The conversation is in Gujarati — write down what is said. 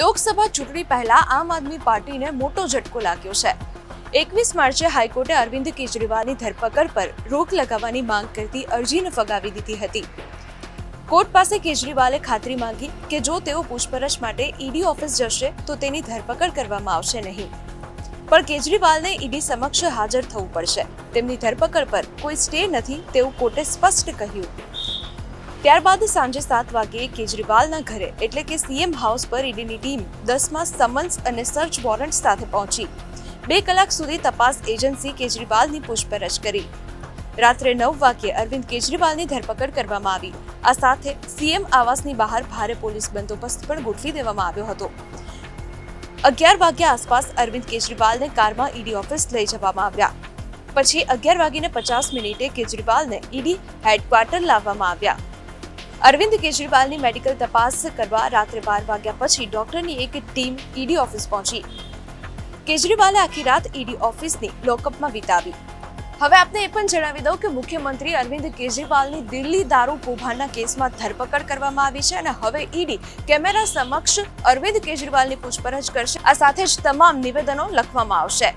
લોકસભા ચૂંટણી પહેલા આમ આદમી પાર્ટીને મોટો ઝટકો લાગ્યો છે. એકવીસ માર્ચે હાઈકોર્ટે અરવિંદ કેજરીવાલની ધરપકડ પર રોક લગાવવાની માંગ કરતી અરજીને ફગાવી દીધી હતી. કોર્ટ પાસે કેજરીવાલે ખાતરી માંગી કે જો તેઓ પૂછપરછ માટે ઈડી ઓફિસ જશે, તો તેની ધરપકડ કરવામાં આવશે નહીં. પણ કેજરીવાલને ઈડી સમક્ષ હાજર થવું પડશે. તેમની ધરપકડ પર કોઈ સ્ટે નથી તેવું કોર્ટે સ્પષ્ટ કહ્યું. ત્યારબાદ સાંજે સાત વાગ્યે કેજરીવાલના ઘરે, એટલે કે સીએમ હાઉસ પર ઈડીની ટીમ દસમાં સમન્સ અને સર્ચ વોરંટ સાથે પહોંચી. બે કલાક સુધી તપાસ એજન્સી કેજરીવાલની પૂછપરછ કરી. રાત્રે નવ વાગ્યે અરવિંદ કેજરીવાલની ધરપકડ કરવામાં આવી. આ સાથે સીએમ આવાસની બહાર ભારે પોલીસ બંદોબસ્ત પણ ગોઠવી દેવામાં આવ્યો હતો. અગિયાર વાગ્યા આસપાસ અરવિંદ કેજરીવાલને કારમાં ઈડી ઓફિસ લઈ જવામાં આવ્યા. પછી અગિયાર વાગીને પચાસ મિનિટે કેજરીવાલને ઈડી હેડક્વાર્ટર લાવવામાં આવ્યા. અરવિંદ કેજરીવાલની મેડિકલ તપાસ કરવા રાત્રે બાર વાગ્યા પછી ડોક્ટરની એક ટીમ ઈડી ઓફિસ પહોંચી. કેજરીવાલે આખી રાત ઈડી ઓફિસની લોકઅપમાં વિતાવી. હવે આપને એ પણ જણાવી દઉં કે મુખ્યમંત્રી અરવિંદ કેજરીવાલની દિલ્હી દારૂ કૌભાંડના કેસમાં ધરપકડ કરવામાં આવી છે અને હવે ઈડી કેમેરા સમક્ષ અરવિંદ કેજરીવાલની પૂછપરછ કરશે. આ સાથે જ તમામ નિવેદનો લખવામાં આવશે.